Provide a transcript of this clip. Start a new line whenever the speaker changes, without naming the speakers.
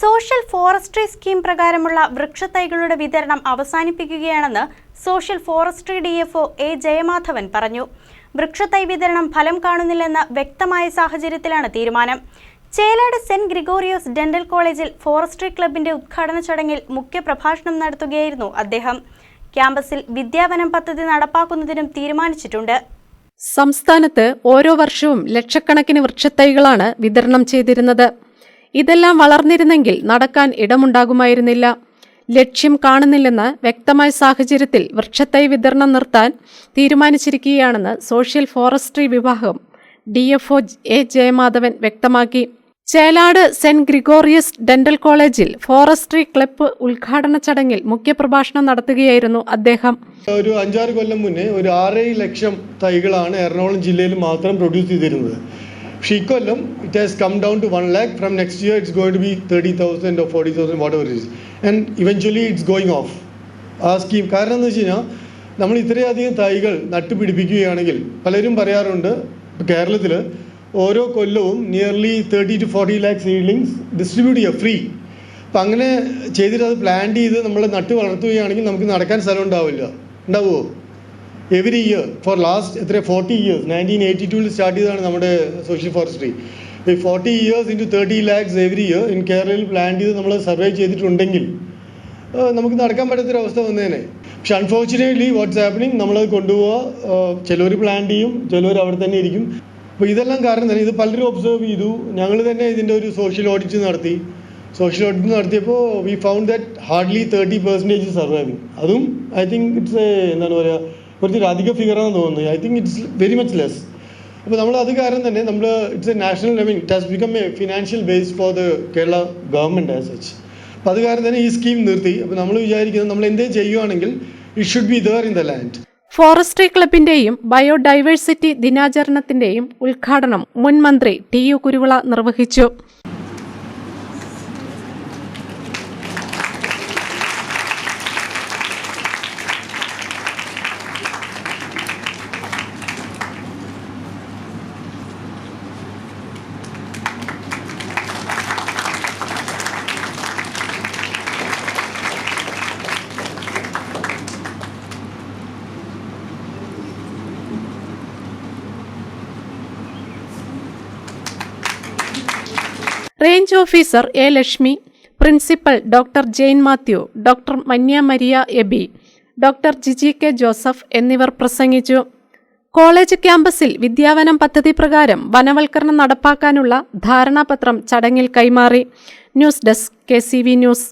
Social forestry scheme പ്രകാരമുള്ള വൃക്ഷത്തൈകളുടെ വിതരണം അവസാനിപ്പിക്കുകയാണെന്ന് social forestry D F A Jayamadhavan പറഞ്ഞു. വൃക്ഷത്തൈ വിതരണം ഫലം കാണുന്നില്ലെന്ന വ്യക്തമായ സാഹചര്യത്തിലാണ് തീരുമാനം. ചേലാട് സെന്റ് ഗ്രിഗോറിയോസ് ഡെന്റൽ കോളേജിൽ ഫോറസ്ട്രി ക്ലബിന്റെ ഉദ്ഘാടന ചടങ്ങിൽ മുഖ്യപ്രഭാഷണം നടത്തുകയായിരുന്നു അദ്ദേഹം. ക്യാമ്പസിൽ വിദ്യാവനം പദ്ധതി നടപ്പാക്കുന്നതിനും തീരുമാനിച്ചിട്ടുണ്ട്.
സംസ്ഥാനത്ത് ഓരോ വർഷവും ലക്ഷക്കണക്കിന് വൃക്ഷത്തൈകളാണ് വിതരണം ചെയ്തിരുന്നത്. ഇതെല്ലാം വളർന്നിരുന്നെങ്കിൽ നടക്കാൻ ഇടമുണ്ടാകുമായിരുന്നില്ല. ലക്ഷ്യം കാണുന്നില്ലെന്ന് വ്യക്തമായ സാഹചര്യത്തിൽ വൃക്ഷത്തൈ വിതരണം നിർത്താൻ തീരുമാനിച്ചിരിക്കുകയാണെന്ന് സോഷ്യൽ ഫോറസ്ട്രി വിഭാഗം D F O A Jayamadhavan വ്യക്തമാക്കി. ചേലാട് സെന്റ് ഗ്രിഗോറിയസ് ഡെന്റൽ കോളേജിൽ ഫോറസ്ട്രി ക്ലബ്ബ് ഉദ്ഘാടന ചടങ്ങിൽ മുഖ്യപ്രഭാഷണം നടത്തുകയായിരുന്നു അദ്ദേഹം.
ഒരു അഞ്ചാറ് കൊല്ലം മുന്നേ ഒരു ആറേഴ് ലക്ഷം തൈകളാണ് എറണാകുളം ജില്ലയിൽ മാത്രം പ്രൊഡ്യൂസ് ചെയ്തിരുന്നത്. പക്ഷേ ഇക്കൊല്ലം it has come down to one lakh from next year it's going to be thirty thousand or forty thousand whatever is and eventually it's going off ആ സ്കീം കാരണം എന്ന് വെച്ച് കഴിഞ്ഞാൽ നമ്മൾ ഇത്രയധികം തൈകൾ നട്ടുപിടിപ്പിക്കുകയാണെങ്കിൽ പലരും പറയാറുണ്ട് കേരളത്തിൽ ഓരോ കൊല്ലവും nearly thirty to forty lakh seedlings distribute ചെയ്യുക ഫ്രീ അപ്പം അങ്ങനെ ചെയ്തിട്ട് അത് പ്ലാൻ ചെയ്ത് നമ്മൾ നട്ട് വളർത്തുകയാണെങ്കിൽ നമുക്ക് നടക്കാൻ സ്ഥലം ഉണ്ടാവില്ല. ഉണ്ടാവുമോ എവറി ഇയർ ഫോർ ലാസ്റ്റ് എത്ര ഫോർട്ടി ഇയേഴ്സ് നയന്റീൻ എയ്റ്റി ടൂവിൽ സ്റ്റാർട്ട് ചെയ്തതാണ് നമ്മുടെ സോഷ്യൽ ഫോറസ്ട്രി ഈ forty years into thirty lakhs every year in കേരളയിൽ പ്ലാൻ ചെയ്ത് നമ്മൾ സർവേ ചെയ്തിട്ടുണ്ടെങ്കിൽ നമുക്ക് നടക്കാൻ പറ്റാത്തൊരവസ്ഥ വന്നേനെ. പക്ഷെ അൺഫോർച്ചുനേറ്റ്ലി വാട്ട്സ് ഹാപ്പനിങ് നമ്മളത് കൊണ്ടുപോവുക ചിലർ പ്ലാൻ ചെയ്യും ചിലവർ അവിടെ തന്നെ ഇരിക്കും. അപ്പോൾ ഇതെല്ലാം കാരണം തന്നെ ഇത് പലരും ഒബ്സർവ് ചെയ്തു. ഞങ്ങൾ തന്നെ ഇതിന്റെ ഒരു സോഷ്യൽ ഓഡിറ്റ് നടത്തി. സോഷ്യൽ ഓഡിറ്റ് നടത്തിയപ്പോൾ we found that hardly thirty percentage surviving അതും ഐ തിങ്ക് ഇറ്റ്സ് എന്താണ് പറയുക കുറച്ചൊരു അധിക ഫിഗറാണെന്ന് തോന്നുന്നത് I think it's very much less അപ്പോൾ നമ്മൾ അത് കാരണം തന്നെ നമ്മൾ it's a national I mean it has become a financial base for the Kerala government as such അപ്പോൾ അത് കാരണം തന്നെ ഈ സ്കീം നിർത്തി. അപ്പോൾ നമ്മൾ വിചാരിക്കുന്നത് നമ്മൾ എന്തേ ചെയ്യുവാണെങ്കിൽ it should be there in the land
forestry ക്ലബിന്റെയും biodiversity ദിനാചരണത്തിന്റെയും ഉദ്ഘാടനം മുൻ മന്ത്രി ടി യു കുരുവിള നിർവഹിച്ചു. Range officer A Lakshmi principal doctor Jain Mathew doctor Manya Maria Eby doctor Jiji K Joseph എന്നിവർ പ്രസംഗിച്ചു. കോളേജ് ക്യാമ്പസിൽ വിദ്യാവനം പദ്ധതി പ്രകാരം വനവൽക്കരണം നടപ്പാക്കാനുള്ള ധാരണാപത്രം ചടങ്ങിൽ കൈമാറി. News desk K news.